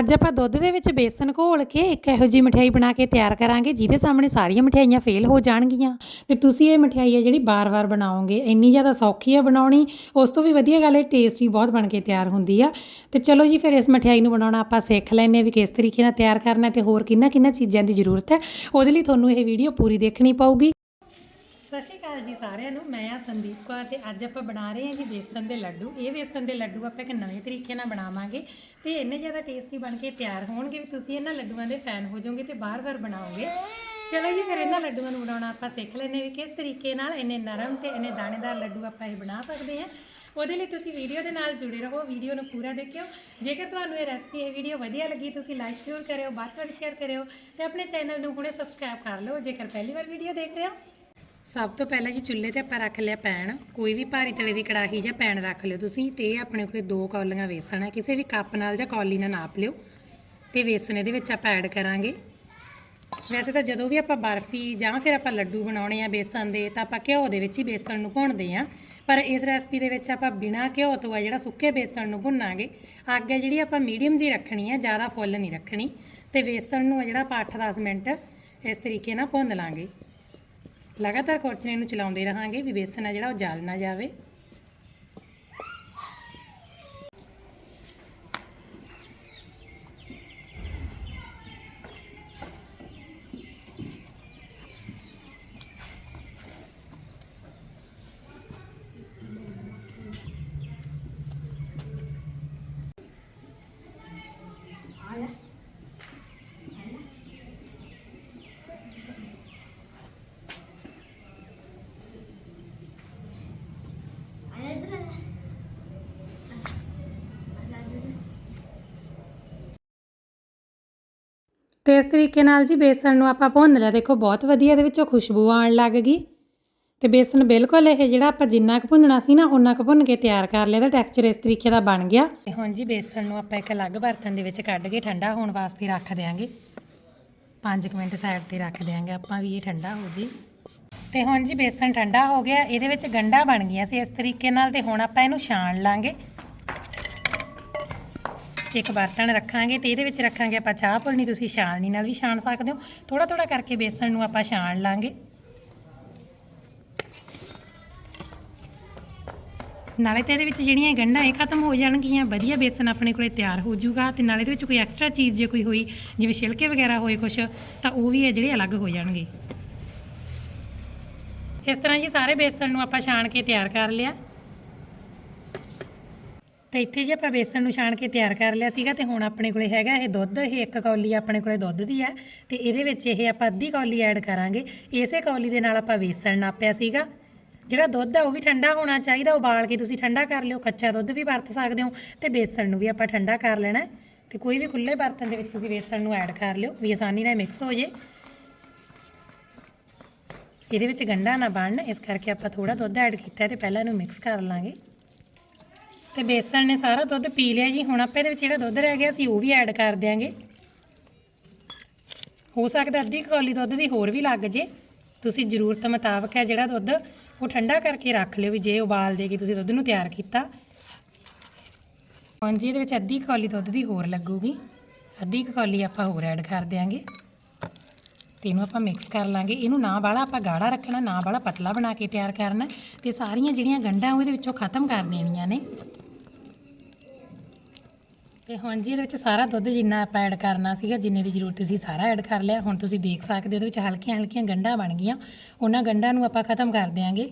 ਅੱਜ ਆਪਾਂ ਦੁੱਧ ਦੇ ਵਿੱਚ ਬੇਸਨ ਘੋਲ ਕੇ ਇੱਕ ਇਹੋ ਜਿਹੀ ਮਠਿਆਈ ਬਣਾ ਕੇ ਤਿਆਰ ਕਰਾਂਗੇ, ਜਿਹਦੇ ਸਾਹਮਣੇ ਸਾਰੀਆਂ ਮਠਿਆਈਆਂ ਫੇਲ ਹੋ ਜਾਣਗੀਆਂ। ਤੇ ਤੁਸੀਂ ਇਹ ਮਠਿਆਈ ਹੈ ਜਿਹੜੀ ਬਾਰ-ਬਾਰ ਬਣਾਓਗੇ, ਇੰਨੀ ਜ਼ਿਆਦਾ ਸੌਖੀ ਹੈ ਬਣਾਉਣੀ, ਉਸ ਤੋਂ ਵੀ ਵਧੀਆ ਗੱਲ ਇਹ ਟੇਸਟੀ ਬਹੁਤ ਬਣ ਕੇ ਤਿਆਰ ਹੁੰਦੀ ਆ। ਤੇ ਚਲੋ ਜੀ, ਫਿਰ ਇਸ ਮਠਿਆਈ ਨੂੰ ਬਣਾਉਣਾ ਆਪਾਂ ਸਿੱਖ ਲੈਨੇ ਵੀ ਕਿਸ ਤਰੀਕੇ ਨਾਲ ਤਿਆਰ ਕਰਨਾ ਤੇ ਹੋਰ ਕਿੰਨਾ ਕਿੰਨਾ ਚੀਜ਼ਾਂ ਦੀ ਜ਼ਰੂਰਤ ਹੈ। ਉਹਦੇ ਲਈ ਤੁਹਾਨੂੰ ਇਹ ਵੀਡੀਓ ਪੂਰੀ ਦੇਖਣੀ ਪਊਗੀ। ਸਤਿ ਸ਼੍ਰੀ ਅਕਾਲ ਜੀ ਸਾਰਿਆਂ ਨੂੰ। ਮੈਂ ਆ ਸੰਦੀਪ ਕੌਰ ਤੇ ਅੱਜ ਆਪਾਂ ਬਣਾ ਰਹੇ ਹਾਂ ਜੀ ਬੇਸਨ ਦੇ ਲੱਡੂ। ਇਹ ਬੇਸਨ ਦੇ ਲੱਡੂ ਆਪਾਂ ਇੱਕ ਨਵੇਂ ਤਰੀਕੇ ਨਾਲ ਬਣਾਵਾਂਗੇ ਤੇ ਇੰਨੇ ਜ਼ਿਆਦਾ ਟੇਸਟੀ ਬਣ ਕੇ ਤਿਆਰ ਹੋਣਗੇ ਵੀ ਤੁਸੀਂ ਇਹਨਾਂ ਲੱਡੂਆਂ ਦੇ ਫੈਨ ਹੋ ਜਾਓਗੇ ਤੇ ਬਾਰ-ਬਾਰ ਬਣਾਓਗੇ। ਚਲੋ ਜੀ, ਫਿਰ ਇਹਨਾਂ ਲੱਡੂਆਂ ਨੂੰ ਬਣਾਉਣਾ ਆਪਾਂ ਸਿੱਖ ਲੈਨੇ ਵੀ ਕਿਸ ਤਰੀਕੇ ਨਾਲ ਇੰਨੇ ਨਰਮ ਤੇ ਇੰਨੇ ਦਾਣੇਦਾਰ ਲੱਡੂ ਆਪਾਂ ਇਹ ਬਣਾ ਸਕਦੇ ਹਾਂ। ਉਹਦੇ ਲਈ ਤੁਸੀਂ ਵੀਡੀਓ ਦੇ ਨਾਲ ਜੁੜੇ ਰਹੋ, ਵੀਡੀਓ ਨੂੰ ਪੂਰਾ ਦੇਖਿਓ। ਜੇਕਰ ਤੁਹਾਨੂੰ ਇਹ ਰੈਸਪੀ ਇਹ ਵੀਡੀਓ ਵਧੀਆ ਲੱਗੀ, ਤੁਸੀਂ ਲਾਈਕ ਜ਼ਰੂਰ ਕਰਿਓ, ਵੱਧ ਤੋਂ ਵੱਧ ਸ਼ੇਅਰ ਕਰਿਓ ਤੇ ਆਪਣੇ ਚੈਨਲ ਨੂੰ ਹੁਣੇ ਸਬਸਕ੍ਰਾਈਬ ਕਰ ਲਓ। ਜੇਕਰ ਪਹਿਲੀ ਵਾਰ ਵੀਡੀਓ ਦੇਖ ਰਹੇ ਹੋ ਸਭ ਤੋਂ ਪਹਿਲਾਂ ਜੀ ਚੁੱਲ੍ਹੇ ਤੇ ਆਪਾਂ ਰੱਖ ਲਿਆ ਪੈਣ। ਕੋਈ ਵੀ ਭਾਰੀ ਤਲੇ ਦੀ ਕੜਾਹੀ ਜਾਂ ਪੈਣ ਰੱਖ ਲਿਓ ਤੁਸੀਂ। ਤੇ ਇਹ ਆਪਣੇ ਕੋਲੇ ਦੋ ਕੌਲੀਆਂ ਵੇਸਣ ਹੈ ਕਿਸੇ ਵੀ ਕੱਪ ਨਾਲ ਜਾਂ ਕੌਲੀ ਨਾਲ ਨਾਪ ਲਿਓ। ਤੇ ਵੇਸਣ ਇਹਦੇ ਵਿੱਚ ਆਪਾਂ ਐਡ ਕਰਾਂਗੇ। ਵੈਸੇ ਤਾਂ ਜਦੋਂ ਵੀ ਆਪਾਂ ਬਰਫੀ ਜਾਂ ਫਿਰ ਆਪਾਂ ਲੱਡੂ ਬਣਾਉਣੇ ਆ ਬੇਸਣ ਦੇ, ਤਾਂ ਆਪਾਂ ਘਿਓ ਦੇ ਵਿੱਚ ਹੀ ਬੇਸਣ ਨੂੰ ਭੁੰਨਦੇ ਆ। ਪਰ ਇਸ ਰੈਸਪੀ ਦੇ ਵਿੱਚ ਆਪਾਂ ਬਿਨਾਂ ਘਿਓ ਤੋਂ ਆ ਜਿਹੜਾ ਸੁੱਕੇ ਬੇਸਣ ਨੂੰ ਭੁੰਨਾਂਗੇ, ਅੱਗ ਹੈ ਜਿਹੜੀ ਆਪਾਂ ਮੀਡੀਅਮ ਜੀ ਰੱਖਣੀ ਆ, ਜ਼ਿਆਦਾ ਫੁੱਲ ਨਹੀਂ ਰੱਖਣੀ। ਤੇ ਬੇਸਣ ਨੂੰ ਆ ਜਿਹੜਾ ਆਪਾਂ 8-10 ਮਿੰਟ ਇਸ ਤਰੀਕੇ ਨਾਲ ਭੁੰਨ ਲਾਂਗੇ। ਲਗਾਤਾਰ ਖੁਰਚਣੇ ਨੂੰ ਚਲਾਉਂਦੇ ਰਹਾਂਗੇ ਵੀ ਬੇਸਨ ਆ ਜਿਹੜਾ ਉਹ ਜਲ ਨਾ ਜਾਵੇ। ਤੇ ਇਸ ਤਰੀਕੇ ਨਾਲ ਜੀ ਬੇਸਣ ਨੂੰ ਆਪਾਂ ਭੁੰਨ ਲਿਆ। ਦੇਖੋ, ਬਹੁਤ ਵਧੀਆ ਇਹਦੇ ਵਿੱਚੋਂ ਖੁਸ਼ਬੂ ਆਉਣ ਲੱਗ ਗਈ। ਤੇ ਬੇਸਣ ਬਿਲਕੁਲ ਇਹ ਜਿਹੜਾ ਆਪਾਂ ਜਿੰਨਾ ਕੁ ਭੁੰਨਣਾ ਸੀ ਨਾ ਉਨਾ ਕੁ ਭੁੰਨ ਕੇ ਤਿਆਰ ਕਰ ਲਿਆ ਤਾਂ ਟੈਕਸਚਰ ਇਸ ਤਰੀਕੇ ਦਾ ਬਣ ਗਿਆ। ਤੇ ਹੁਣ ਜੀ ਬੇਸਣ ਨੂੰ ਆਪਾਂ ਇੱਕ ਅਲੱਗ ਬਰਤਨ ਦੇ ਵਿੱਚ ਕੱਢ ਕੇ ਠੰਡਾ ਹੋਣ ਵਾਸਤੇ ਰੱਖ ਦਿਆਂਗੇ। 5 ਮਿੰਟ ਸਾਈਡ ਤੇ ਰੱਖ ਦਿਆਂਗੇ ਆਪਾਂ ਵੀ, ਇਹ ਠੰਡਾ ਹੋ ਜੀ। ਤੇ ਹੁਣ ਜੀ ਬੇਸਣ ਠੰਡਾ ਹੋ ਗਿਆ। ਇਹਦੇ ਵਿੱਚ ਗੰਢਾ ਬਣ ਗਿਆ ਸੀ ਇਸ ਤਰੀਕੇ ਨਾਲ ਤੇ ਹੁਣ ਆਪਾਂ ਇਹਨੂੰ ਛਾਣ ਲਾਂਗੇ। ਇੱਕ ਬਰਤਨ ਰੱਖਾਂਗੇ ਤੇ ਇਹਦੇ ਵਿੱਚ ਰੱਖਾਂਗੇ ਆਪਾਂ ਚਾਹ ਪੁਲਣੀ, ਤੁਸੀਂ ਛਾਣਨੀ ਨਾਲ ਵੀ ਛਾਣ ਸਕਦੇ ਹੋ। ਥੋੜਾ ਥੋੜਾ ਕਰਕੇ ਬੇਸਣ ਨੂੰ ਆਪਾਂ ਛਾਣ ਲਾਂਗੇ। ਨਾਲੇ ਤੇ ਇਹਦੇ ਵਿੱਚ ਜਿਹੜੀਆਂ ਗੰਢਾਂ ਇਹ ਖਤਮ ਹੋ ਜਾਣਗੀਆਂ, ਵਧੀਆ ਬੇਸਣ ਆਪਣੇ ਕੋਲੇ ਤਿਆਰ ਹੋ ਜਾਊਗਾ ਤੇ ਨਾਲੇ ਇਹਦੇ ਵਿੱਚ ਕੋਈ ਐਕਸਟਰਾ ਚੀਜ਼ ਜੇ ਕੋਈ ਹੋਈ, ਜਿਵੇਂ ਛਿਲਕੇ ਵਗੈਰਾ ਹੋਏ ਕੁਛ, ਤਾਂ ਉਹ ਵੀ ਹੈ ਜਿਹੜੇ ਅਲੱਗ ਹੋ ਜਾਣਗੇ। ਇਸ ਤਰ੍ਹਾਂ ਜੀ ਸਾਰੇ ਬੇਸਣ ਨੂੰ ਆਪਾਂ ਛਾਣ ਕੇ ਤਿਆਰ ਕਰ ਲਿਆ। ਤੇ ਇੱਥੇ ਜੇ ਆਪਾਂ ਬੇਸਣ ਨੂੰ ਛਾਣ ਕੇ ਤਿਆਰ ਕਰ ਲਿਆ ਸੀਗਾ ਤੇ ਹੁਣ ਆਪਣੇ ਕੋਲੇ ਹੈਗਾ ਇਹ ਦੁੱਧ, ਇਹ ਇੱਕ ਕੌਲੀ ਆਪਣੇ ਕੋਲੇ ਦੁੱਧ ਦੀ ਹੈ ਤੇ ਇਹਦੇ ਵਿੱਚ ਇਹ ਆਪਾਂ ਅੱਧੀ ਕੌਲੀ ਐਡ ਕਰਾਂਗੇ। ਇਸੇ ਕੌਲੀ ਦੇ ਨਾਲ ਆਪਾਂ ਬੇਸਣ ਨਾਪਿਆ ਸੀਗਾ। ਜਿਹੜਾ ਦੁੱਧ ਆ ਉਹ ਵੀ ਠੰਡਾ ਹੋਣਾ ਚਾਹੀਦਾ, ਉਬਾਲ ਕੇ ਤੁਸੀਂ ਠੰਡਾ ਕਰ ਲਿਓ, ਕੱਚਾ ਦੁੱਧ ਵੀ ਵਰਤ ਸਕਦੇ ਹੋ ਤੇ ਬੇਸਣ ਨੂੰ ਵੀ ਆਪਾਂ ਠੰਡਾ ਕਰ ਲੈਣਾ ਹੈ। ਤੇ ਕੋਈ ਵੀ ਖੁੱਲੇ ਬਰਤਨ ਦੇ ਵਿੱਚ ਤੁਸੀਂ ਬੇਸਣ ਨੂੰ ਐਡ ਕਰ ਲਿਓ, ਵੀ ਆਸਾਨੀ ਨਾਲ ਮਿਕਸ ਹੋ ਜੇ। ਇਹਦੇ ਵਿੱਚ ਗੰਢਾ ਨਾ ਬਣਨ, ਇਸ ਕਰਕੇ ਆਪਾਂ ਥੋੜਾ ਦੁੱਧ ਐਡ ਕੀਤਾ ਤੇ ਪਹਿਲਾਂ ਇਹਨੂੰ ਮਿਕਸ ਕਰ ਲਾਂਗੇ। ਤੇ ਬੇਸਣ ਨੇ ਸਾਰਾ ਦੁੱਧ ਪੀ ਲਿਆ ਜੀ। ਹੁਣ ਆਪਾਂ ਇਹਦੇ ਵਿੱਚ ਜਿਹੜਾ ਦੁੱਧ ਰਹਿ ਗਿਆ ਸੀ ਉਹ ਵੀ ਐਡ ਕਰ ਦਿਆਂਗੇ। ਹੋ ਸਕਦਾ ਅੱਧੀ ਕੁ ਕੌਲੀ ਦੁੱਧ ਦੀ ਹੋਰ ਵੀ ਲੱਗ ਜੇ। ਤੁਸੀਂ ਜ਼ਰੂਰਤ ਮੁਤਾਬਕ ਹੈ ਜਿਹੜਾ ਦੁੱਧ, ਉਹ ਠੰਡਾ ਕਰਕੇ ਰੱਖ ਲਿਓ ਵੀ ਜੇ ਉਬਾਲ ਦੇ ਕੇ ਤੁਸੀਂ ਦੁੱਧ ਨੂੰ ਤਿਆਰ ਕੀਤਾ। ਹੁਣ ਜੀ ਇਹਦੇ ਵਿੱਚ ਅੱਧੀ ਕੌਲੀ ਦੁੱਧ ਦੀ ਹੋਰ ਲੱਗੂਗੀ। ਅੱਧੀ ਕੌਲੀ ਆਪਾਂ ਹੋਰ ਐਡ ਕਰ ਦਿਆਂਗੇ। ਤੇ ਇਹਨੂੰ ਆਪਾਂ ਮਿਕਸ ਕਰ ਲਾਂਗੇ। ਇਹਨੂੰ ਨਾ ਬਾਲਾ ਆਪਾਂ ਗਾੜਾ ਰੱਖਣਾ, ਨਾ ਬਾਲਾ ਪਤਲਾ ਬਣਾ ਕੇ ਤਿਆਰ ਕਰਨਾ। ਤੇ ਸਾਰੀਆਂ ਜਿਹੜੀਆਂ ਗੰਢਾਂ ਉਹ ਇਹਦੇ ਵਿੱਚੋਂ ਖਤਮ ਕਰ ਦੇਣੀਆਂ ਨੇ। ਤੇ ਹੁਣ ਜੀ ਇਹਦੇ ਵਿੱਚ ਸਾਰਾ ਦੁੱਧ ਜਿੰਨਾ ਆਪਾਂ ਐਡ ਕਰਨਾ ਸੀਗਾ, ਜਿੰਨੇ ਦੀ ਜ਼ਰੂਰਤ ਸੀ ਸਾਰਾ ਐਡ ਕਰ ਲਿਆ। ਹੁਣ ਤੁਸੀਂ ਦੇਖ ਸਕਦੇ ਹੋ, ਇਹਦੇ ਵਿੱਚ ਹਲਕੀਆਂ ਹਲਕੀਆਂ ਗੰਢਾਂ ਬਣ ਗਈਆਂ। ਉਹਨਾਂ ਗੰਢਾਂ ਨੂੰ ਆਪਾਂ ਖਤਮ ਕਰ ਦਿਆਂਗੇ।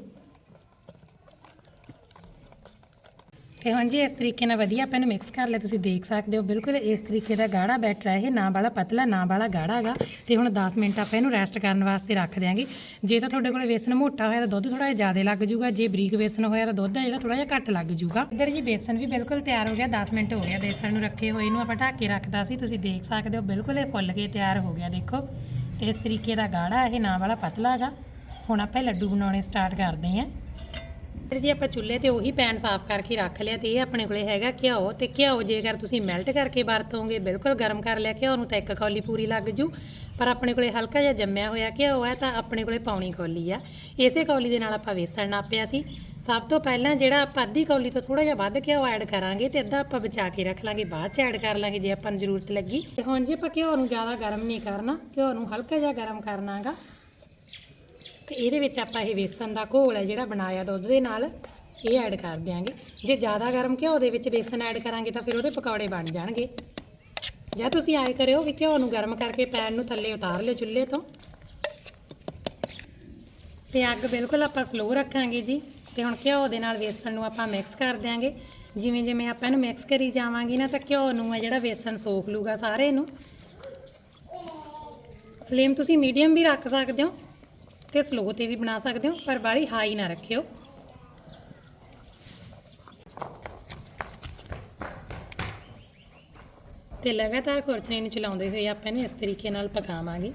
ਤੇ ਹਾਂਜੀ, ਇਸ ਤਰੀਕੇ ਨਾਲ ਵਧੀਆ ਆਪਾਂ ਇਹਨੂੰ ਮਿਕਸ ਕਰ ਲਿਆ, ਤੁਸੀਂ ਦੇਖ ਸਕਦੇ ਹੋ, ਬਿਲਕੁਲ ਇਸ ਤਰੀਕੇ ਦਾ ਗਾੜਾ ਬੈਟਰ ਹੈ ਇਹ, ਨਾ ਵਾਲਾ ਪਤਲਾ, ਨਾ ਵਾਲਾ ਗਾੜਾ ਹੈਗਾ। ਤੇ ਹੁਣ 10 ਮਿੰਟ ਆਪਾਂ ਇਹਨੂੰ ਰੈਸਟ ਕਰਨ ਵਾਸਤੇ ਰੱਖ ਦਿਆਂਗੇ। ਜੇ ਤਾਂ ਤੁਹਾਡੇ ਕੋਲ ਬੇਸਨ ਮੋਟਾ ਹੋਇਆ ਤਾਂ ਦੁੱਧ ਥੋੜਾ ਜਿਹਾ ਜ਼ਿਆਦਾ ਲੱਗ ਜੂਗਾ, ਜੇ ਬਰੀਕ ਬੇਸਨ ਹੋਇਆ ਤਾਂ ਦੁੱਧ ਹੈ ਜਿਹੜਾ ਥੋੜਾ ਜਿਹਾ ਘੱਟ ਲੱਗ ਜੂਗਾ। ਇੱਧਰ ਜੀ ਬੇਸਨ ਵੀ ਬਿਲਕੁਲ ਤਿਆਰ ਹੋ ਗਿਆ 10 ਮਿੰਟ ਹੋ ਗਿਆ ਬੇਸਨ ਨੂੰ ਰੱਖੇ ਹੋਏ ਨੂੰ, ਆਪਾਂ ਢੱਕ ਕੇ ਰੱਖਦਾ ਸੀ, ਤੁਸੀਂ ਦੇਖ ਸਕਦੇ ਹੋ, ਬਿਲਕੁਲ ਇਹ ਫੁੱਲ ਕੇ ਤਿਆਰ ਹੋ ਗਿਆ, ਦੇਖੋ। ਤੇ ਇਸ ਤਰੀਕੇ ਦਾ ਗਾੜਾ, ਇਹ ਨਾ ਵਾਲਾ ਪਤਲਾ ਹੈਗਾ। ਹੁਣ ਆਪਾਂ ਇਹ ਲੱਡੂ ਬਣਾਉਣੇ ਸਟਾਰਟ ਕਰਦੇ ਹਾਂ। ਫਿਰ ਜੀ, ਆਪਾਂ ਚੁੱਲ੍ਹੇ ਤੇ ਉਹੀ ਪੈਨ ਸਾਫ਼ ਕਰਕੇ ਰੱਖ ਲਿਆ ਤੇ ਇਹ ਆਪਣੇ ਕੋਲੇ ਹੈਗਾ ਘਿਓ ਤੇ ਘਿਓ ਜੇਕਰ ਤੁਸੀਂ ਮੈਲਟ ਕਰਕੇ ਵਰਤੋਗੇ, ਬਿਲਕੁਲ ਗਰਮ ਕਰ ਲਿਆ ਘਿਓ ਨੂੰ ਤਾਂ ਇੱਕ ਕੌਲੀ ਪੂਰੀ ਲੱਗ ਜੂ। ਪਰ ਆਪਣੇ ਕੋਲੇ ਹਲਕਾ ਜਿਹਾ ਜੰਮਿਆ ਹੋਇਆ ਘਿਓ ਹੈ ਤਾਂ ਆਪਣੇ ਕੋਲੇ ਪਾਉਣੀ ਕੌਲੀ ਆ। ਇਸੇ ਕੌਲੀ ਦੇ ਨਾਲ ਆਪਾਂ ਵੇਸਣ ਨਾਪਿਆ ਸੀ। ਸਭ ਤੋਂ ਪਹਿਲਾਂ ਜਿਹੜਾ ਆਪਾਂ ਅੱਧੀ ਕੌਲੀ ਤੋਂ ਥੋੜਾ ਜਿਹਾ ਵੱਧ ਘਿਓ ਐਡ ਕਰਾਂਗੇ ਤੇ ਅੱਧਾ ਆਪਾਂ ਬਚਾ ਕੇ ਰੱਖ ਲਾਂਗੇ, ਬਾਅਦ ਚ ਐਡ ਕਰ ਲਾਂਗੇ ਜੇ ਆਪਾਂ ਨੂੰ ਜ਼ਰੂਰਤ ਲੱਗੀ। ਤੇ ਹੁਣ ਜੇ ਆਪਾਂ ਘਿਓ ਨੂੰ ਜ਼ਿਆਦਾ ਗਰਮ ਨਹੀਂ ਕਰਨਾ, ਘਿਓ ਨੂੰ ਹਲਕਾ ਜਿਹਾ ਗਰਮ ਕਰਨਾਗਾ ਤੇ ਇਹਦੇ ਵਿੱਚ ਆਪਾਂ ਇਹ ਵੇਸਣ ਦਾ ਘੋਲ ਹੈ ਜਿਹੜਾ ਬਣਾਇਆ ਦੁੱਧ ਦੇ ਨਾਲ, ਇਹ ਐਡ ਕਰ ਦਿਆਂਗੇ। ਜੇ ਜ਼ਿਆਦਾ ਗਰਮ ਘਿਓ ਦੇ ਵਿੱਚ ਵੇਸਣ ਐਡ ਕਰਾਂਗੇ ਤਾਂ ਫਿਰ ਉਹਦੇ ਪਕੌੜੇ ਬਣ ਜਾਣਗੇ। ਜਾਂ ਤੁਸੀਂ ਆਏ ਕਰਿਓ ਵੀ ਘਿਓ ਨੂੰ ਗਰਮ ਕਰਕੇ ਪੈਨ ਨੂੰ ਥੱਲੇ ਉਤਾਰ ਲਿਓ ਚੁੱਲ੍ਹੇ ਤੋਂ। ਤੇ ਅੱਗ ਬਿਲਕੁਲ ਆਪਾਂ ਸਲੋ ਰੱਖਾਂਗੇ ਜੀ। ਤੇ ਹੁਣ ਘਿਓ ਦੇ ਨਾਲ ਵੇਸਣ ਨੂੰ ਆਪਾਂ ਮਿਕਸ ਕਰ ਦਿਆਂਗੇ। ਜਿਵੇਂ ਜਿਵੇਂ ਆਪਾਂ ਇਹਨੂੰ ਮਿਕਸ ਕਰੀ ਜਾਵਾਂਗੇ ਨਾ ਤਾਂ ਘਿਓ ਨੂੰ ਹੈ ਜਿਹੜਾ ਵੇਸਣ ਸੋਖ ਲੂਗਾ ਸਾਰੇ ਨੂੰ। ਫਲੇਮ ਤੁਸੀਂ ਮੀਡੀਅਮ ਵੀ ਰੱਖ ਸਕਦੇ ਹੋ। ਤੇ ਸਲੋ ਤੇ ਵੀ ਬਣਾ ਸਕਦੇ ਹੋ, ਪਰ ਬਾਹਲੀ ਹਾਈ ਨਾ ਰੱਖਿਓ। ਤੇ ਲਗਾਤਾਰ ਖੁਰਚਣੇ ਨੂੰ ਚਲਾਉਂਦੇ ਹੋਏ ਆਪਾਂ ਇਹਨੂੰ ਇਸ ਤਰੀਕੇ ਨਾਲ ਪਕਾਵਾਂਗੇ।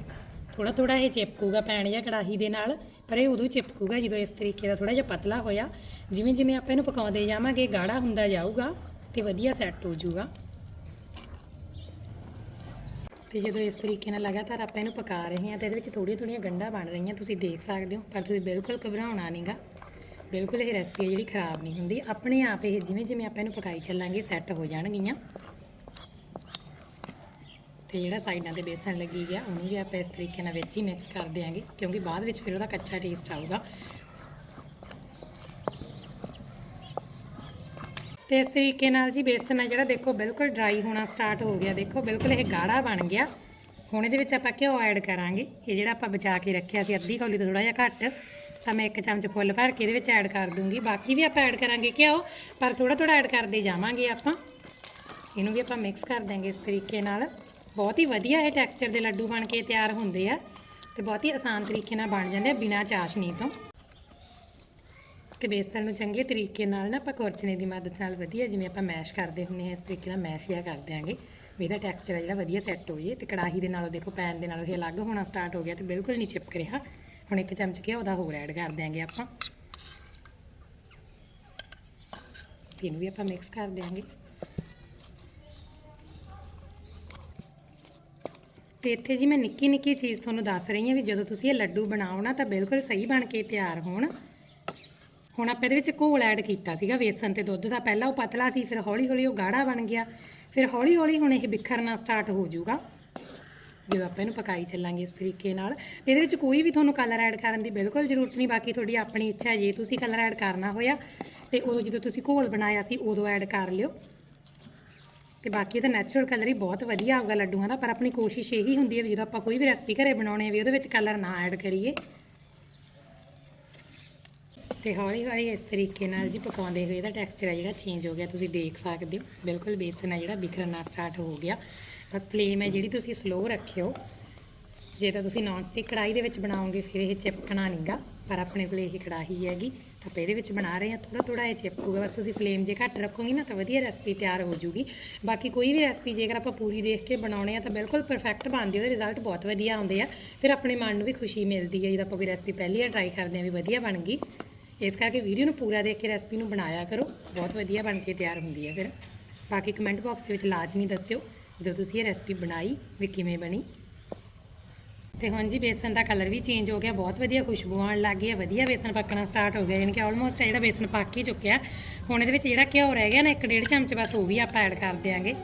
ਥੋੜਾ ਥੋੜਾ ਇਹ ਚਿਪਕੂਗਾ ਪੈਣ ਜਾਂ ਕੜਾਹੀ ਦੇ ਨਾਲ, ਪਰ ਇਹ ਉਦੋਂ ਚਿਪਕੂਗਾ ਜਦੋਂ ਇਸ ਤਰੀਕੇ ਦਾ ਥੋੜਾ ਜਿਹਾ ਪਤਲਾ ਹੋਇਆ। ਜਿਵੇਂ ਜਿਵੇਂ ਆਪਾਂ ਇਹਨੂੰ ਪਕਾਉਂਦੇ ਜਾਵਾਂਗੇ, ਗਾੜਾ ਹੁੰਦਾ ਜਾਊਗਾ ਤੇ ਵਧੀਆ ਸੈੱਟ ਹੋ ਜਾਊਗਾ। ਤੇ ਜਦੋਂ ਇਸ ਤਰੀਕੇ ਨਾਲ ਲਗਾਤਾਰ ਆਪਾਂ ਇਹਨੂੰ ਪਕਾ ਰਹੇ ਹਾਂ ਤੇ ਇਹਦੇ ਵਿੱਚ ਥੋੜੀਆਂ ਥੋੜੀਆਂ ਗੰਢਾਂ ਬਣ ਰਹੀਆਂ, ਤੁਸੀਂ ਦੇਖ ਸਕਦੇ ਹੋ, ਪਰ ਤੁਸੀਂ ਬਿਲਕੁਲ ਘਬਰਾਉਣਾ ਨਹੀਂਗਾ। ਬਿਲਕੁਲ ਇਹ ਰੈਸਪੀ ਹੈ ਜਿਹੜੀ ਖਰਾਬ ਨਹੀਂ ਹੁੰਦੀ। ਆਪਣੇ ਆਪ ਇਹ ਜਿਵੇਂ ਜਿਵੇਂ ਆਪਾਂ ਇਹਨੂੰ ਪਕਾਈ ਚੱਲਾਂਗੇ ਸੈੱਟ ਹੋ ਜਾਣਗੀਆਂ। ਤੇ ਜਿਹੜਾ ਸਾਈਡਾਂ ਤੇ ਬੇਸਣ ਲੱਗੀ ਗਿਆ, ਉਹਨੂੰ ਵੀ ਆਪਾਂ ਇਸ ਤਰੀਕੇ ਨਾਲ ਵਿੱਚ ਹੀ ਮਿਕਸ ਕਰ ਦਿਆਂਗੇ, ਕਿਉਂਕਿ ਬਾਅਦ ਵਿੱਚ ਫਿਰ ਉਹਦਾ ਕੱਚਾ ਟੇਸਟ ਆਊਗਾ। ਤੇ ਇਸ ਤਰੀਕੇ ਨਾਲ ਜੀ ਬੇਸਨ ਹੈ ਜਿਹੜਾ ਦੇਖੋ ਬਿਲਕੁਲ ਡਰਾਈ ਹੋਣਾ ਸਟਾਰਟ ਹੋ ਗਿਆ। ਦੇਖੋ ਬਿਲਕੁਲ ਇਹ ਗਾੜਾ ਬਣ ਗਿਆ। ਹੁਣ ਇਹਦੇ ਵਿੱਚ ਆਪਾਂ ਘਿਓ ਐਡ ਕਰਾਂਗੇ। ਇਹ ਜਿਹੜਾ ਆਪਾਂ ਬਚਾ ਕੇ ਰੱਖਿਆ ਸੀ, ਅੱਧੀ ਕੌਲੀ ਤੋਂ ਥੋੜਾ ਜਿਹਾ ਘੱਟ, ਤਾਂ ਮੈਂ ਇੱਕ ਚਮਚ ਫੁੱਲ ਭਰ ਕੇ ਇਹਦੇ ਵਿੱਚ ਐਡ ਕਰ ਦੂੰਗੀ। ਬਾਕੀ ਵੀ ਆਪਾਂ ਐਡ ਕਰਾਂਗੇ ਘਿਓ, ਪਰ ਥੋੜਾ ਥੋੜਾ ਐਡ ਕਰਦੇ ਜਾਵਾਂਗੇ ਆਪਾਂ। ਇਹਨੂੰ ਵੀ ਆਪਾਂ ਮਿਕਸ ਕਰ ਦਾਂਗੇ ਇਸ ਤਰੀਕੇ ਨਾਲ। ਬਹੁਤ ਹੀ ਵਧੀਆ ਇਹ ਟੈਕਸਚਰ ਦੇ ਲੱਡੂ ਬਣ ਕੇ ਤਿਆਰ ਹੁੰਦੇ ਆ ਤੇ ਬਹੁਤ ਹੀ ਆਸਾਨ ਤਰੀਕੇ ਨਾਲ ਬਣ ਜਾਂਦੇ ਆ ਬਿਨਾਂ ਚਾਸ਼ਨੀ ਤੋਂ। ਤੇ ਬੇਸਣ ਨੂੰ ਚੰਗੇ ਤਰੀਕੇ ਨਾਲ ਨਾ ਆਪਾਂ ਕੋਰਚਨੇ ਦੀ ਮਦਦ ਨਾਲ ਵਧੀਆ ਜਿਵੇਂ ਆਪਾਂ ਮੈਸ਼ ਕਰਦੇ ਹੁੰਦੇ ਹਾਂ, ਇਸ ਤਰੀਕੇ ਨਾਲ ਮੈਸ਼ ਜਿਹਾ ਕਰ ਦਿਆਂਗੇ। ਵੀ ਇਹਦਾ ਟੈਕਸਚਰ ਹੈ ਜਿਹੜਾ ਵਧੀਆ ਸੈੱਟ ਹੋ ਜੇ ਤੇ ਕੜਾਹੀ ਦੇ ਨਾਲੋਂ ਦੇਖੋ ਪੈਨ ਦੇ ਨਾਲੋਂ ਇਹ ਅਲੱਗ ਹੋਣਾ ਸਟਾਰਟ ਹੋ ਗਿਆ ਤੇ ਬਿਲਕੁਲ ਨਹੀਂ ਚਿਪਕ ਰਿਹਾ। ਹੁਣ ਇੱਕ ਚਮਚ ਘਿਓ ਦਾ ਹੋਰ ਐਡ ਕਰ ਦਿਆਂਗੇ ਆਪਾਂ। ਤੇ ਇਹਨੂੰ ਵੀ ਆਪਾਂ ਮਿਕਸ ਕਰ ਦਿਆਂਗੇ। ਤੇ ਇੱਥੇ ਜੀ ਮੈਂ ਨਿੱਕੀ ਨਿੱਕੀ ਚੀਜ਼ ਤੁਹਾਨੂੰ ਦੱਸ ਰਹੀ ਹਾਂ ਵੀ ਜਦੋਂ ਤੁਸੀਂ ਇਹ ਲੱਡੂ ਬਣਾਓ ਨਾ ਤਾਂ ਬਿਲਕੁਲ ਸਹੀ ਬਣ ਕੇ ਤਿਆਰ ਹੋਣ। ਹੁਣ ਆਪਾਂ ਇਹਦੇ ਵਿੱਚ ਘੋਲ ਐਡ ਕੀਤਾ ਸੀਗਾ, ਵੇਸਣ ਤੇ ਦੁੱਧ ਦਾ। ਪਹਿਲਾਂ ਉਹ ਪਤਲਾ ਸੀ, ਫਿਰ ਹੌਲੀ ਹੌਲੀ ਉਹ ਗਾੜਾ ਬਣ ਗਿਆ। ਫਿਰ ਹੌਲੀ ਹੌਲੀ ਹੁਣ ਇਹ ਬਿਖਰਨਾ ਸਟਾਰਟ ਹੋ ਜਾਊਗਾ। ਜਦੋਂ ਆਪਾਂ ਇਹਨੂੰ ਪਕਾਈ ਚੱਲਾਂਗੇ ਇਸ ਤਰੀਕੇ ਨਾਲ। ਤੇ ਇਹਦੇ ਵਿੱਚ ਕੋਈ ਵੀ ਤੁਹਾਨੂੰ ਕਲਰ ਐਡ ਕਰਨ ਦੀ ਬਿਲਕੁਲ ਜ਼ਰੂਰਤ ਨਹੀਂ, ਬਾਕੀ ਤੁਹਾਡੀ ਆਪਣੀ ਇੱਛਾ ਜੇ ਤੁਸੀਂ ਕਲਰ ਐਡ ਕਰਨਾ ਹੋਇਆ, ਤੇ ਉਦੋਂ ਜਦੋਂ ਤੁਸੀਂ ਘੋਲ ਬਣਾਇਆ ਸੀ, ਉਦੋਂ ਐਡ ਕਰ ਲਿਓ। ਤੇ ਬਾਕੀ ਇਹਦਾ ਨੈਚੁਰਲ ਕਲਰ ਹੀ ਬਹੁਤ ਵਧੀਆ ਆਊਗਾ ਲੱਡੂਆਂ ਦਾ, ਪਰ ਆਪਣੀ ਕੋਸ਼ਿਸ਼ ਇਹੀ ਹੁੰਦੀ ਹੈ ਵੀ ਜਦੋਂ ਆਪਾਂ ਕੋਈ ਵੀ ਰੈਸਪੀ ਘਰੇ ਬਣਾਉਣੇ ਵੀ ਉਹਦੇ ਵਿੱਚ ਕਲਰ ਨਾ ਐਡ ਕਰੀਏ। ਤੇ ਹੌਲੀ ਹੌਲੀ ਇਸ ਤਰੀਕੇ ਨਾਲ ਜੀ ਪਕਾਉਂਦੇ ਹੋਏ ਇਹਦਾ ਟੈਕਸਚਰ ਹੈ ਜਿਹੜਾ ਚੇਂਜ ਹੋ ਗਿਆ, ਤੁਸੀਂ ਦੇਖ ਸਕਦੇ ਹੋ। ਬਿਲਕੁਲ ਬੇਸਨ ਹੈ ਜਿਹੜਾ ਬਿਖਰਨਾ ਸਟਾਰਟ ਹੋ ਗਿਆ। ਬਸ ਫਲੇਮ ਹੈ ਜਿਹੜੀ ਤੁਸੀਂ ਸਲੋ ਰੱਖਿਓ। ਜੇ ਤਾਂ ਤੁਸੀਂ ਨਾਨ ਸਟਿਕ ਕੜਾਈ ਦੇ ਵਿੱਚ ਬਣਾਓਗੇ, ਫਿਰ ਇਹ ਚਿਪਕਣਾ ਨਹੀਂਗਾ, ਪਰ ਆਪਣੇ ਕੋਲ ਇਹ ਕੜਾਹੀ ਹੈਗੀ, ਤਾਂ ਆਪਾਂ ਇਹਦੇ ਵਿੱਚ ਬਣਾ ਰਹੇ ਹਾਂ। ਥੋੜਾ ਥੋੜਾ ਇਹ ਚਿਪਕੂਗਾ, ਬਸ ਤੁਸੀਂ ਫਲੇਮ ਜੇ ਘੱਟ ਰੱਖੋਗੇ ਨਾ, ਤਾਂ ਵਧੀਆ ਰੈਸਪੀ ਤਿਆਰ ਹੋ ਜੂਗੀ। ਬਾਕੀ ਕੋਈ ਵੀ ਰੈਸਪੀ ਜੇਕਰ ਆਪਾਂ ਪੂਰੀ ਦੇਖ ਕੇ ਬਣਾਉਣੇ ਆ, ਤਾਂ ਬਿਲਕੁਲ ਪਰਫੈਕਟ ਬਣਦੀ ਉਹਦੇ ਰਿਜ਼ਲਟ ਬਹੁਤ ਵਧੀਆ ਆਉਂਦੇ ਆ। ਫਿਰ ਆਪਣੇ ਮਨ ਨੂੰ ਵੀ ਖੁਸ਼ੀ ਮਿਲਦੀ ਹੈ ਜਦੋਂ ਆਪਾਂ ਕੋਈ ਰੈਸਪੀ ਪਹਿਲੀ ਵਾਰ ਟਰਾਈ ਕਰਦੇ ਆ, ਵੀ ਵਧੀਆ ਬਣ ਗਈ। ਇਸ ਕਰਕੇ ਵੀਡੀਓ ਨੂੰ ਪੂਰਾ ਦੇਖ ਕੇ ਰੈਸਪੀ ਨੂੰ ਬਣਾਇਆ ਕਰੋ। ਬਹੁਤ ਵਧੀਆ ਬਣ ਕੇ ਤਿਆਰ ਹੁੰਦੀ ਹੈ ਫਿਰ। ਬਾਕੀ ਕਮੈਂਟ ਬਾਕਸ ਦੇ ਵਿੱਚ ਲਾਜ਼ਮੀ ਦੱਸਿਓ ਜਦੋਂ ਤੁਸੀਂ ਇਹ ਰੈਸਪੀ ਬਣਾਈ ਵੀ ਕਿਵੇਂ ਬਣੀ। ਤੇ ਹੁਣ ਜੀ ਬੇਸਨ ਦਾ ਕਲਰ ਵੀ ਚੇਂਜ ਹੋ ਗਿਆ। ਬਹੁਤ ਵਧੀਆ ਖੁਸ਼ਬੂ ਆਉਣ ਲੱਗ ਗਈ ਹੈ। ਵਧੀਆ ਬੇਸਨ ਪੱਕਣਾ ਸਟਾਰਟ ਹੋ ਗਿਆ। ਯਾਨੀ ਕਿ ਆਲਮੋਸਟ ਜਿਹੜਾ ਬੇਸਨ ਪੱਕ ਹੀ ਚੁੱਕਿਆ। ਹੁਣ ਇਹਦੇ ਵਿੱਚ ਜਿਹੜਾ ਘਿਓ ਰਹਿ ਗਿਆ ਨਾ, ਇੱਕ ਡੇਢ ਚਮਚ ਬਸ ਉਹ ਵੀ ਆਪਾਂ ਐਡ ਕਰ ਦਿਆਂਗੇ।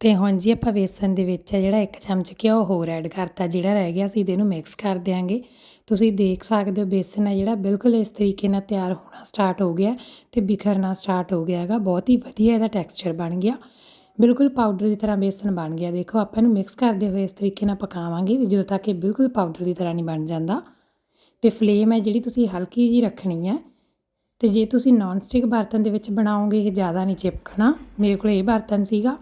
ਤੇ ਹੁਣ ਜੀ ਆਪਾਂ ਬੇਸਨ ਦੇ ਵਿੱਚ ਹੈ ਜਿਹੜਾ ਇੱਕ ਚਮਚ ਘਿਓ ਹੋਰ ਐਡ ਕਰਤਾ, ਜਿਹੜਾ ਰਹਿ ਗਿਆ ਸੀ ਇਹਨੂੰ ਮਿਕਸ ਕਰ ਦਿਆਂਗੇ। ਤੁਸੀਂ ਦੇਖ ਸਕਦੇ ਹੋ ਬੇਸਨ ਹੈ ਜਿਹੜਾ, ਬਿਲਕੁਲ ਇਸ ਤਰੀਕੇ ਨਾਲ ਤਿਆਰ ਹੋਣਾ ਸਟਾਰਟ ਹੋ ਗਿਆ ਤੇ ਬਿਖਰਨਾ ਸਟਾਰਟ ਹੋ ਗਿਆ ਹੈਗਾ। ਬਹੁਤ ਹੀ ਵਧੀਆ ਇਹਦਾ ਟੈਕਸਚਰ ਬਣ ਗਿਆ। ਬਿਲਕੁਲ ਪਾਊਡਰ ਦੀ ਤਰ੍ਹਾਂ ਬੇਸਨ ਬਣ ਗਿਆ। ਦੇਖੋ, ਆਪਾਂ ਇਹਨੂੰ ਮਿਕਸ ਕਰਦੇ ਹੋਏ ਇਸ ਤਰੀਕੇ ਨਾਲ ਪਕਾਵਾਂਗੇ ਵੀ ਜਦੋਂ ਤੱਕ ਇਹ ਬਿਲਕੁਲ ਪਾਊਡਰ ਦੀ ਤਰ੍ਹਾਂ ਨਹੀਂ ਬਣ ਜਾਂਦਾ। ਤੇ ਫਲੇਮ ਹੈ ਜਿਹੜੀ ਤੁਸੀਂ ਹਲਕੀ ਜੀ ਰੱਖਣੀ ਹੈ ਤੇ ਜੇ ਤੁਸੀਂ ਨਾਨ ਸਟਿਕ ਬਰਤਨ ਦੇ ਵਿੱਚ ਬਣਾਓਗੇ, ਇਹ ਜ਼ਿਆਦਾ ਨਹੀਂ ਚਿਪਕਣਾ। ਮੇਰੇ ਕੋਲ ਇਹ ਬਰਤਨ ਸੀਗਾ।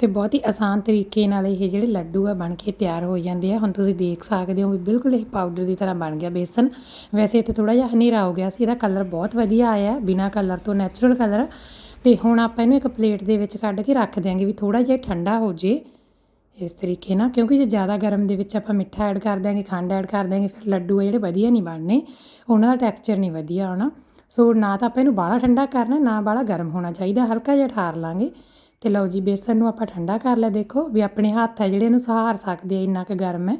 ਤੇ ਬਹੁਤ ਹੀ ਆਸਾਨ ਤਰੀਕੇ ਨਾਲ ਇਹ ਜਿਹੜੇ ਲੱਡੂ ਆ ਬਣ ਕੇ ਤਿਆਰ ਹੋ ਜਾਂਦੇ ਆ। ਹੁਣ ਤੁਸੀਂ ਦੇਖ ਸਕਦੇ ਹੋ ਵੀ ਬਿਲਕੁਲ ਇਹ ਪਾਊਡਰ ਦੀ ਤਰ੍ਹਾਂ ਬਣ ਗਿਆ ਬੇਸਨ। ਵੈਸੇ ਇੱਥੇ ਥੋੜਾ ਜਿਹਾ ਹਨੇਰਾ ਹੋ ਗਿਆ ਸੀ, ਇਹਦਾ ਕਲਰ ਬਹੁਤ ਵਧੀਆ ਆਇਆ ਬਿਨਾ ਕਲਰ ਤੋਂ ਨੈਚੁਰਲ ਕਲਰ ਤੇ ਹੁਣ ਆਪਾਂ ਇਹਨੂੰ ਇੱਕ ਪਲੇਟ ਦੇ ਵਿੱਚ ਕੱਢ ਕੇ ਰੱਖ ਦਿਆਂਗੇ ਵੀ ਥੋੜਾ ਜਿਹਾ ਠੰਡਾ ਹੋ ਜੇ ਇਸ ਤਰੀਕੇ ਨਾਲ, ਕਿਉਂਕਿ ਜੇ ਜ਼ਿਆਦਾ ਗਰਮ ਦੇ ਵਿੱਚ ਆਪਾਂ ਮਿੱਠਾ ਐਡ ਕਰ ਦਿਆਂਗੇ, ਖੰਡ ਐਡ ਕਰ ਦਿਆਂਗੇ, ਫਿਰ ਲੱਡੂ ਆ ਜਿਹੜੇ ਵਧੀਆ ਨਹੀਂ ਬਣਨੇ, ਉਹਨਾਂ ਦਾ ਟੈਕਸਚਰ ਨਹੀਂ ਵਧੀਆ ਆਉਣਾ। ਸੋ ਨਾ ਤਾਂ ਆਪਾਂ ਇਹਨੂੰ ਬਾਹਲਾ ਠੰਡਾ ਕਰਨਾ, ਨਾ ਬਾਹਲਾ ਗਰਮ ਹੋਣਾ ਚਾਹੀਦਾ, ਹਲਕਾ ਜਿਹਾ ਠਾਰ ਲਾਂਗੇ। ਤੇ ਲਓ ਜੀ, ਬੇਸਨ ਨੂੰ ਆਪਾਂ ਠੰਡਾ ਕਰ ਲਿਆ। ਦੇਖੋ ਵੀ ਆਪਣੇ ਹੱਥ ਹੈ ਜਿਹੜੇ ਇਹਨੂੰ ਸਹਾਰ ਸਕਦੇ ਆ, ਇੰਨਾ ਕੁ ਗਰਮ ਹੈ।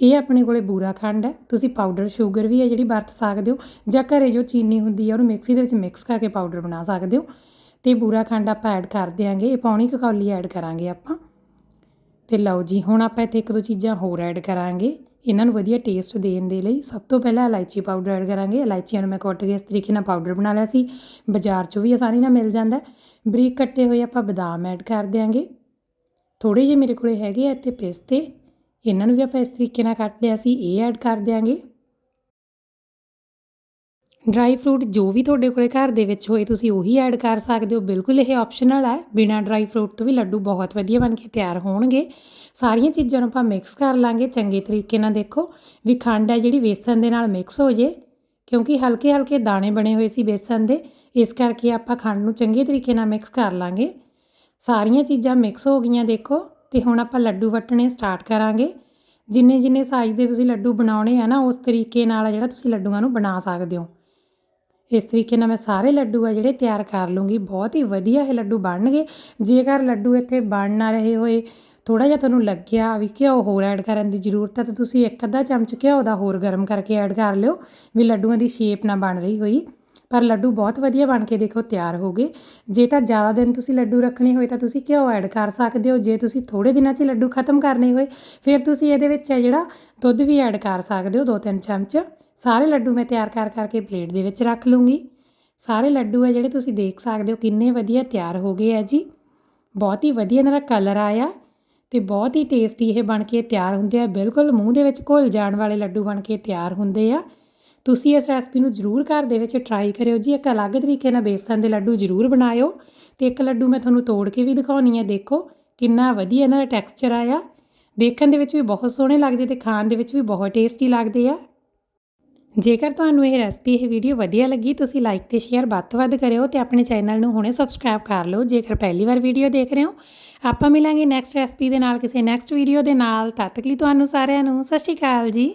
ਇਹ ਆਪਣੇ ਕੋਲੇ ਬੂਰਾ ਖੰਡ ਹੈ। ਤੁਸੀਂ ਪਾਊਡਰ ਸ਼ੂਗਰ ਵੀ ਹੈ ਜਿਹੜੀ ਵਰਤ ਸਕਦੇ ਹੋ। ਜਾਂ ਘਰੇ ਜੋ ਚੀਨੀ ਹੁੰਦੀ ਹੈ, ਉਹਨੂੰ ਮਿਕਸੀ ਦੇ ਵਿੱਚ ਮਿਕਸ ਕਰਕੇ ਪਾਊਡਰ ਬਣਾ ਸਕਦੇ ਹੋ। ਤੇ ਬੂਰਾ ਖੰਡ ਆਪਾਂ ਐਡ ਕਰ ਦਿਆਂਗੇ। ਇਹ ਪੌਣੀ ਕੁ ਐਡ ਕਰਾਂਗੇ ਆਪਾਂ। ਤੇ ਲਓ ਜੀ, ਹੁਣ ਆਪਾਂ ਇੱਥੇ ਇੱਕ ਦੋ ਚੀਜ਼ਾਂ ਹੋਰ ਐਡ ਕਰਾਂਗੇ। ਇਹਨਾਂ ਨੂੰ ਵਧੀਆ ਟੇਸਟ ਦੇਣ ਦੇ ਲਈ ਸਭ ਤੋਂ ਪਹਿਲਾਂ ਇਲਾਇਚੀ ਪਾਊਡਰ ਐਡ ਕਰਾਂਗੇ। ਇਲਾਇਚੀਆਂ ਨੂੰ ਮੈਂ ਕੁੱਟ ਕੇ ਇਸ ਤਰੀਕੇ ਨਾਲ ਪਾਊਡਰ ਬਣਾ ਲਿਆ ਸੀ। ਬਾਜ਼ਾਰ 'ਚੋਂ ਵੀ ਆਸਾਨੀ ਨਾਲ ਮਿਲ ਜਾਂਦਾ ਬਰੀਕ ਕੱਟੇ ਹੋਏ ਆਪਾਂ ਬਦਾਮ ਐਡ ਕਰ ਦਿਆਂਗੇ। ਥੋੜੇ ਜਿਹੇ ਮੇਰੇ ਕੋਲੇ ਹੈਗੇ ਆ ਇੱਥੇ ਪਿਸਤੇ। ਇਹਨਾਂ ਨੂੰ ਵੀ ਆਪਾਂ ਇਸ ਤਰੀਕੇ ਨਾਲ ਕੱਟ ਲਿਆ ਸੀ। ਇਹ ਐਡ ਕਰ ਦਿਆਂਗੇ। ਡਰਾਈ ਫਰੂਟ ਜੋ ਵੀ ਤੁਹਾਡੇ ਕੋਲੇ ਘਰ ਦੇ ਵਿੱਚ ਹੋਏ, ਤੁਸੀਂ ਉਹੀ ਐਡ ਕਰ ਸਕਦੇ ਹੋ। ਬਿਲਕੁਲ ਇਹ ਆਪਸ਼ਨਲ ਹੈ। ਬਿਨਾ ਡਰਾਈ ਫਰੂਟ ਤੋਂ ਵੀ ਲੱਡੂ ਬਹੁਤ ਵਧੀਆ ਬਣ ਕੇ ਤਿਆਰ ਹੋਣਗੇ। ਸਾਰੀਆਂ ਚੀਜ਼ਾਂ ਨੂੰ ਆਪਾਂ ਮਿਕਸ ਕਰ ਲਾਂਗੇ। ਚੰਗੇ ਤਰੀਕੇ ਨਾਲ ਦੇਖੋ ਵੀ ਖੰਡ ਹੈ ਜਿਹੜੀ ਵੇਸਣ ਦੇ ਨਾਲ ਮਿਕਸ ਹੋ ਜੇ, ਕਿਉਂਕਿ ਹਲਕੇ ਹਲਕੇ ਦਾਣੇ ਬਣੇ ਹੋਏ ਸੀ ਬੇਸਣ ਦੇ। ਇਸ ਕਰਕੇ ਆਪਾਂ ਖੰਡ ਨੂੰ ਚੰਗੇ ਤਰੀਕੇ ਨਾਲ ਮਿਕਸ ਕਰ ਲਾਂਗੇ। ਸਾਰੀਆਂ ਚੀਜ਼ਾਂ ਮਿਕਸ ਹੋ ਗਈਆਂ ਦੇਖੋ, ਤੇ ਹੁਣ ਆਪਾਂ ਲੱਡੂ ਵਟਣੇ ਸਟਾਰਟ ਕਰਾਂਗੇ। ਜਿੰਨੇ ਜਿੰਨੇ ਸਾਈਜ਼ ਦੇ ਤੁਸੀਂ ਲੱਡੂ ਬਣਾਉਣੇ ਆ ਨਾ, ਉਸ ਤਰੀਕੇ ਨਾਲ ਜਿਹੜਾ ਤੁਸੀਂ ਲੱਡੂਆਂ ਨੂੰ ਬਣਾ ਸਕਦੇ ਹੋ। ਇਸ ਤਰੀਕੇ ਨਾਲ ਮੈਂ ਸਾਰੇ ਲੱਡੂ ਆ ਜਿਹੜੇ ਤਿਆਰ ਕਰ ਲੂੰਗੀ। ਬਹੁਤ ਹੀ ਵਧੀਆ ਇਹ ਲੱਡੂ ਬਣਨਗੇ। ਜੇਕਰ ਲੱਡੂ ਇੱਥੇ ਬਣ ਨਾ ਰਹੇ ਹੋਏ ਥੋੜਾ ਜਿਹਾ ਤੁਹਾਨੂੰ ਲੱਗਿਆ ਵੀ ਘਿਓ ਹੋਰ ਐਡ ਕਰਨ ਦੀ ਜ਼ਰੂਰਤ ਹੈ ਤਾਂ ਤੁਸੀਂ ਇੱਕ ਅੱਧਾ ਚਮਚ ਘਿਓ ਦਾ ਹੋਰ ਗਰਮ ਕਰਕੇ ਐਡ ਕਰ ਲਿਓ ਵੀ ਲੱਡੂਆਂ ਦੀ ਸ਼ੇਪ ਨਾ ਬਣ ਰਹੀ ਹੋਈ। ਪਰ ਲੱਡੂ ਬਹੁਤ ਵਧੀਆ ਬਣ ਕੇ ਦੇਖੋ ਤਿਆਰ ਹੋ ਗਏ। ਜੇ ਤਾਂ ਜ਼ਿਆਦਾ ਦਿਨ ਤੁਸੀਂ ਲੱਡੂ ਰੱਖਣੇ ਹੋਏ, ਤਾਂ ਤੁਸੀਂ ਘਿਓ ਐਡ ਕਰ ਸਕਦੇ ਹੋ? ਜੇ ਤੁਸੀਂ ਥੋੜੇ ਦਿਨਾਂ 'ਚ ਲੱਡੂ ਖਤਮ ਕਰਨੇ ਹੋਏ, ਫਿਰ ਤੁਸੀਂ ਇਹਦੇ ਵਿੱਚ ਹੈ ਜਿਹੜਾ ਦੁੱਧ ਵੀ ਐਡ ਕਰ ਸਕਦੇ ਹੋ, ਦੋ ਤਿੰਨ ਚਮਚ। ਸਾਰੇ ਲੱਡੂ ਮੈਂ ਤਿਆਰ ਕਰ ਕਰਕੇ ਪਲੇਟ ਦੇ ਵਿੱਚ ਰੱਖ ਲੂੰਗੀ। ਸਾਰੇ ਲੱਡੂ ਹੈ ਜਿਹੜੇ ਤੁਸੀਂ ਦੇਖ ਸਕਦੇ ਹੋ ਕਿੰਨੇ ਵਧੀਆ ਤਿਆਰ ਹੋ ਗਏ ਹੈ ਜੀ। ਬਹੁਤ ਹੀ ਵਧੀਆ ਇਹਨਾਂ ਦਾ ਕਲਰ ਆਇਆ ਤੇ ਬਹੁਤ ਹੀ ਟੇਸਟੀ ਇਹ ਬਣ ਕੇ ਤਿਆਰ ਹੁੰਦੇ ਆ। ਬਿਲਕੁਲ ਮੂੰਹ ਦੇ ਵਿੱਚ ਘੁਲ ਜਾਣ ਵਾਲੇ ਲੱਡੂ ਬਣ ਕੇ ਤਿਆਰ ਹੁੰਦੇ ਆ। ਤੁਸੀਂ ਇਸ ਰੈਸਪੀ ਨੂੰ ਜ਼ਰੂਰ ਘਰ ਦੇ ਵਿੱਚ ਟਰਾਈ ਕਰਿਓ ਜੀ। ਇੱਕ ਅਲੱਗ ਤਰੀਕੇ ਨਾਲ ਬੇਸਨ ਦੇ ਲੱਡੂ ਜ਼ਰੂਰ ਬਣਾਇਓ ਤੇ ਇੱਕ ਲੱਡੂ ਮੈਂ ਤੁਹਾਨੂੰ ਤੋੜ ਕੇ ਵੀ ਦਿਖਾਉਣੀ ਹੈ ਦੇਖੋ ਕਿੰਨਾ ਵਧੀਆ ਇਹਨਾਂ ਦਾ ਟੈਕਸਚਰ ਆਇਆ। ਦੇਖਣ ਦੇ ਵਿੱਚ ਵੀ ਬਹੁਤ ਸੋਹਣੇ ਲੱਗਦੇ ਤੇ ਖਾਣ ਦੇ ਵਿੱਚ ਵੀ ਬਹੁਤ ਟੇਸਟੀ ਲੱਗਦੇ ਆ। ਜੇਕਰ ਤੁਹਾਨੂੰ ਇਹ ਰੈਸਪੀ, ਇਹ ਵੀਡੀਓ ਵਧੀਆ ਲੱਗੀ, ਤੁਸੀਂ ਲਾਈਕ ਤੇ ਸ਼ੇਅਰ ਵੱਧ ਤੋਂ ਵੱਧ ਕਰਿਓ ਤੇ ਆਪਣੇ ਚੈਨਲ ਨੂੰ ਹੁਣੇ ਸਬਸਕ੍ਰਾਈਬ ਕਰ ਲਓ, ਜੇਕਰ ਪਹਿਲੀ ਵਾਰ ਵੀਡੀਓ ਦੇਖ ਰਹੇ ਹੋ। ਆਪਾਂ ਮਿਲਾਂਗੇ ਨੈਕਸਟ ਰੈਸਪੀ ਦੇ ਨਾਲ, ਕਿਸੇ ਨੈਕਸਟ ਵੀਡੀਓ ਦੇ ਨਾਲ। ਤਦ ਤੱਕ ਲਈ ਤੁਹਾਨੂੰ ਸਾਰਿਆਂ ਨੂੰ ਸਤਿ ਸ਼੍ਰੀ ਅਕਾਲ ਜੀ।